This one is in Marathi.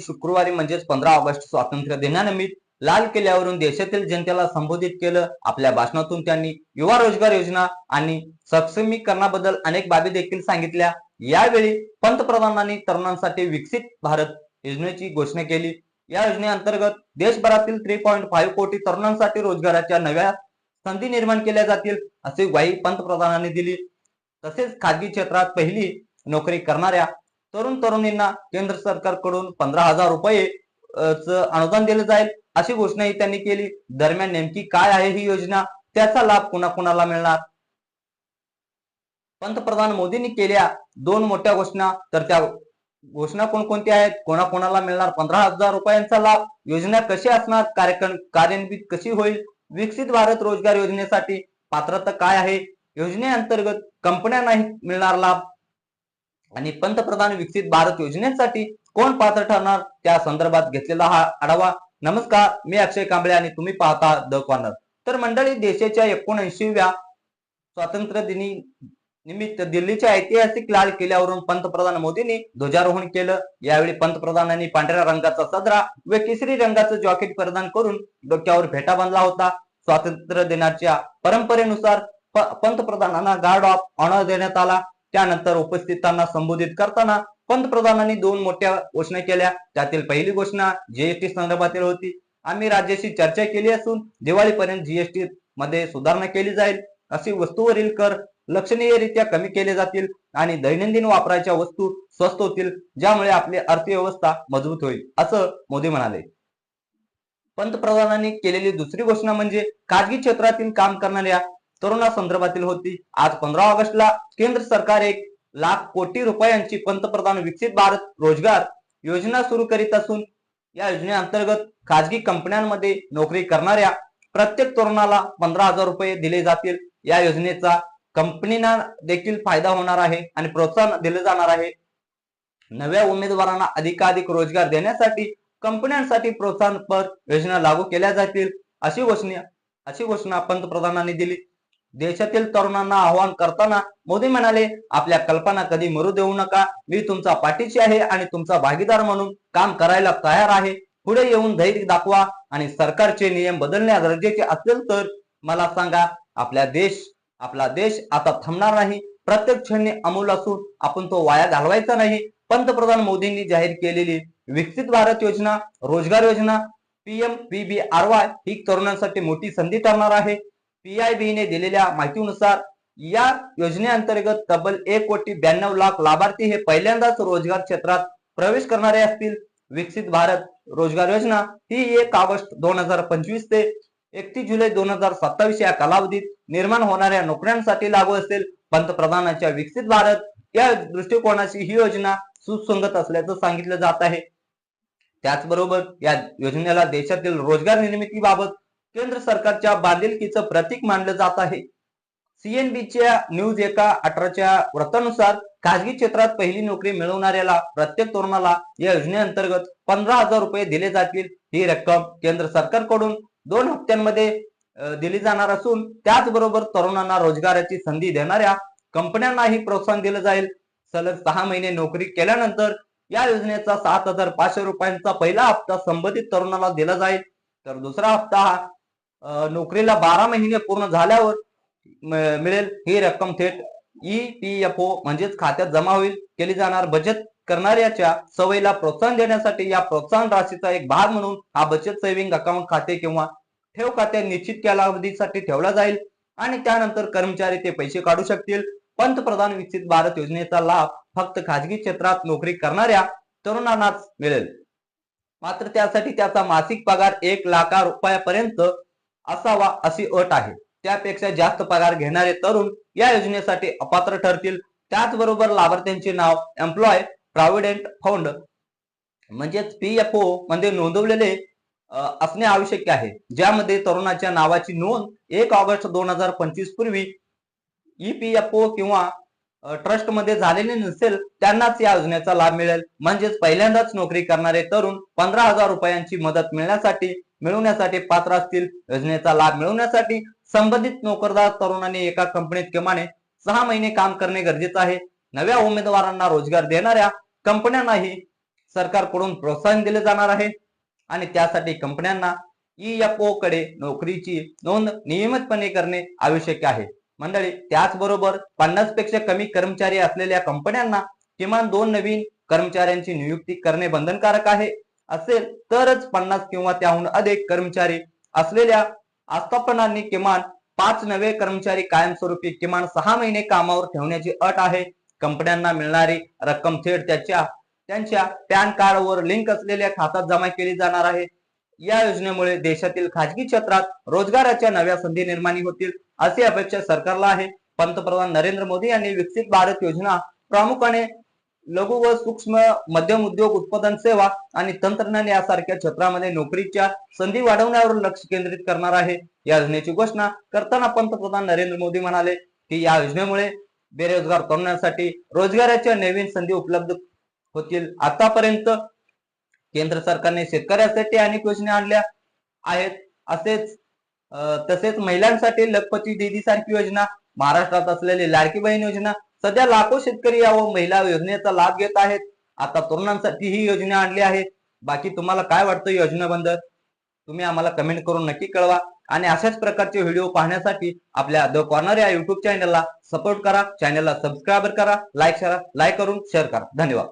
शुक्रवारी म्हणजेच पंधरा ऑगस्ट स्वातंत्र्य दिनानिमित्त लाल किल्ल्यावरून देशातील जनतेला संबोधित केलं. आपल्या भाषणातून त्यांनी युवा रोजगार योजना आणि सक्षमीकरणाबद्दल अनेक बाबी देखील सांगितल्या. यावेळी पंतप्रधानांनी तरुणांसाठी विकसित भारत योजनेची घोषणा केली. या योजनेअंतर्गत देशभरातील थ्री पॉईंट फाईव्ह कोटी तरुणांसाठी रोजगाराच्या नव्या संधी निर्माण केल्या जातील असे ग्वाही पंतप्रधानांनी दिली. तसेच खाजगी क्षेत्रात पहिली नोकरी करणाऱ्या तरुण तरुणींना केंद्र सरकारकडून पंधरा हजार रुपये अनुदान दिले जाईल अशी घोषणाही त्यांनी केली. दरम्यान नेमकी काय आहे ही योजना? त्याचा लाभ कुणाकुणाला मिळणार? पंतप्रधान मोदींनी केल्या दोन मोठ्या घोषणा तर त्या घोषणा कोणकोणत्या आहेत? कोणाकोणाला मिळणार? पंधरा हजार रुपयांचा लाभ. योजना कशी असणार? कार्यक्रम कार्यान्वित कशी होईल? विकसित भारत रोजगार योजनेसाठी पात्रता काय आहे? योजनेअंतर्गत कंपन्यांनाही मिळणार लाभ. आणि पंतप्रधान विकसित भारत योजनेसाठी कोण पात्र ठरणार? त्या संदर्भात घेतलेला हा आढावा. नमस्कार मी अक्षय कांबळे आणि तुम्ही पाहता द कॉर्नर. तर मंडळी देशाच्या एकोणऐंशीव्या स्वातंत्र्य दिनी निमित्त दिल्लीच्या ऐतिहासिक लाल किल्ल्यावरून पंतप्रधान मोदींनी ध्वजारोहण केलं. यावेळी पंतप्रधानांनी पांढऱ्या रंगाचा सदरा व केसरी रंगाचं जॉकेट परिधान करून डोक्यावर फेटा बांधला होता. स्वातंत्र्य दिनाच्या परंपरेनुसार प- पंतप्रधानांना गार्ड ऑफ ऑनर देण्यात आला. त्यानंतर उपस्थितांना संबोधित करताना पंतप्रधानांनी दोन मोठ्या घोषणा केल्या. त्यातील पहिली घोषणा जीएसटी संदर्भातील होती. आम्ही राज्याशी चर्चा केली असून दिवाळीपर्यंत जीएसटी मध्ये सुधारणा केली जाईल. अशी वस्तूवरील कर लक्षणीयरित्या कमी केले जातील आणि दैनंदिन वापराच्या वस्तू स्वस्त होतील ज्यामुळे आपली अर्थव्यवस्था मजबूत होईल असं मोदी म्हणाले. पंतप्रधानांनी केलेली दुसरी घोषणा म्हणजे खाजगी क्षेत्रातील काम करणाऱ्या तरुणासंदर्भातील होती. आज पंधरा ऑगस्टला केंद्र सरकार एक लाख कोटी रुपयांची पंतप्रधान विकसित भारत रोजगार योजना सुरू करीत असून या योजनेअंतर्गत खाजगी कंपन्यांमध्ये नोकरी करणाऱ्या प्रत्येक तरुणाला पंधरा हजार रुपये दिले जातील. या योजनेचा कंपनीना देखील फायदा होणार आहे आणि प्रोत्साहन दिले जाणार आहे. नव्या उमेदवारांना अधिकाधिक रोजगार देण्यासाठी कंपन्यांसाठी प्रोत्साहनपर योजना लागू केल्या जातील अशी घोषणा अशी घोषणा पंतप्रधानांनी दिली. देशातील तरुणांना आवाहन करताना मोदी म्हणाले आपल्या कल्पना कधी मरू देऊ नका. मी तुमचा पाठीशी आहे आणि तुमचा भागीदार म्हणून काम करायला तयार आहे. पुढे येऊन धैर्य दाखवा आणि सरकारचे नियम बदलणे गरजेचे असेल तर मला सांगा आपल्या देश आपला देश आता थांबणार नाही. प्रत्येक क्षणी अमूल असून आपण तो वाया घालवायचा नाही. पंतप्रधान मोदींनी जाहीर केलेली विकसित भारत योजना रोजगार योजना पीएम पी आर वाय ही तरुणांसाठी मोठी संधी ठरणार आहे. पीआयबीने दिलेल्या माहितीनुसार या योजनेअंतर्गत तब्बल एक कोटी ब्याण्णव लाख लाभार्थी हे पहिल्यांदाच रोजगार क्षेत्रात प्रवेश करणारे असतील. विकसित भारत रोजगार योजना ही एक ऑगस्ट दोन हजार पंचवीस ते एकतीस जुलै दोन हजार सत्तावीस या कालावधीत निर्माण होणाऱ्या नोकऱ्यांसाठी लागू असेल. पंतप्रधानांच्या विकसित भारत या दृष्टिकोनाची ही योजना सुसंगत असल्याचं सांगितलं जात आहे. त्याचबरोबर या योजनेला देशातील रोजगार निर्मितीबाबत केंद्र सरकारच्या बांधिलकीचं प्रतीक मानलं जात आहे. सीएनबीच्या न्यूज एका अठराच्या वृत्तानुसार खाजगी क्षेत्रात पहिली नोकरी मिळवणाऱ्याला प्रत्येक तरुणाला या योजनेअंतर्गत पंधरा हजार रुपये दिले जातील ही रक्कम केंद्र सरकारकडून दोन हप्त्यांमध्ये दिली जाणार असून त्याचबरोबर तरुणांना रोजगाराची संधी देणाऱ्या कंपन्यांनाही प्रोत्साहन दिलं जाईल. सलग सहा महिने नोकरी केल्यानंतर या योजनेचा सात हजार पाचशे रुपयांचा पहिला हप्ता संबंधित तरुणाला दिला जाईल. तर दुसरा हप्ता हा नोकरीला बारा महिने पूर्ण झाल्यावर मिळेल ही रक्कम थेट ई पी एफ ओ म्हणजेच खात्यात जमा होईल केली जाणार. बचत करणाऱ्याच्या सवयीला प्रोत्साहन देण्यासाठी या प्रोत्साहन राशीचा एक भाग म्हणून हा बचत सेव्हिंग अकाउंट खाते किंवा ठेव खाते निश्चित कालावधीसाठी ठेवला जाईल आणि त्यानंतर कर्मचारी ते पैसे काढू शकतील. पंतप्रधान विकसित भारत योजनेचा लाभ फक्त खाजगी क्षेत्रात नोकरी करणाऱ्या तरुणांनाच मिळेल. मात्र त्यासाठी त्याचा मासिक पगार एक लाखा रुपयापर्यंत असावा अशी अट आहे. त्यापेक्षा जास्त पगार घेणारे तरुण या योजनेसाठी अपात्र ठरतील. त्याचबरोबर लाभार्थ्यांचे नाव एम्प्लॉय प्रॉव्हिडंट फंड म्हणजेच पी एफ ओ मध्ये नोंदवलेले असणे आवश्यक आहे. ज्यामध्ये तरुणाच्या नावाची नोंद एक ऑगस्ट दोन हजार पंचवीस पूर्वी ईपीएफओ किंवा ट्रस्टमध्ये झालेले नसेल त्यांनाच या योजनेचा लाभ मिळेल. म्हणजेच पहिल्यांदाच नोकरी करणारे तरुण पंधरा हजार रुपयांची मदत मिळण्यासाठी मिळवण्यासाठी पात्र असतील योजनेचा लाभ मिळवण्यासाठी संबंधित नोकरदार तरुणांनी एका कंपनीत किमाने सहा महिने काम करणे गरजेचं आहे. नव्या उमेदवारांना रोजगार देणाऱ्या कंपन्यांनाही सरकारकडून प्रोत्साहन दिले जाणार आहे. आणि त्यासाठी कंपन्यांना ईएफओ कडे नोकरीची नोंद नियमितपणे करणे आवश्यक आहे. मंडळी त्याचबरोबर पन्नासपेक्षा कमी कर्मचारी असलेल्या कंपन्यांना किमान दोन नवीन कर्मचाऱ्यांची नियुक्ती करणे बंधनकारक आहे. असेल तरच पन्नास किंवा त्याहून अधिक कर्मचारी असलेल्या आस्थापनांनी किमान पाच नवे कर्मचारी कायमस्वरूपी किमान सहा महिने कामावर ठेवण्याची अट आहे. कंपन्यांना मिळणारी रक्कम थेट त्याच्या त्यांच्या पॅन कार्डवर लिंक असलेल्या खात्यात जमा केली जाणार आहे. या योजनेमुळे देशातील खाजगी क्षेत्रात रोजगाराच्या नव्या संधी निर्माण होतील अशी अपेक्षा सरकारला आहे. पंतप्रधान नरेंद्र मोदी यांनी विकसित भारत योजना प्रामुख्याने लघु व सूक्ष्म मध्यम उद्योग उत्पादन सेवा आणि तंत्रज्ञान यासारख्या क्षेत्रामध्ये नोकरीच्या संधी वाढवण्यावर लक्ष केंद्रित करणार आहे. या योजनेची घोषणा करताना पंतप्रधान नरेंद्र मोदी म्हणाले की या योजनेमुळे बेरोजगार तरुणांसाठी रोजगाराच्या नवीन संधी उपलब्ध होतील. आतापर्यंत केंद्र सरकारने शेतकऱ्यांसाठी अनेक योजना आणल्या आहेत. असेच तसेच महिलांसाठी लखपती दीदी सारखी योजना महाराष्ट्रात असलेली लाडकी बहीण योजना सध्या लाखो शेतकरी या व महिला योजनेचा लाभ घेत आहेत. आता तरुणांसाठी ही योजना आणली आहे. बाकी तुम्हाला काय वाटतं योजनेबद्दल तुम्ही आम्हाला कमेंट करून नक्की कळवा. आणि अशाच प्रकारचे व्हिडिओ पाहण्यासाठी आपल्या द कॉर्नर या युट्यूब चॅनलला सपोर्ट करा. चॅनलला सबस्क्राईब करा. लाईक करा. लाईक करून शेअर करा. धन्यवाद.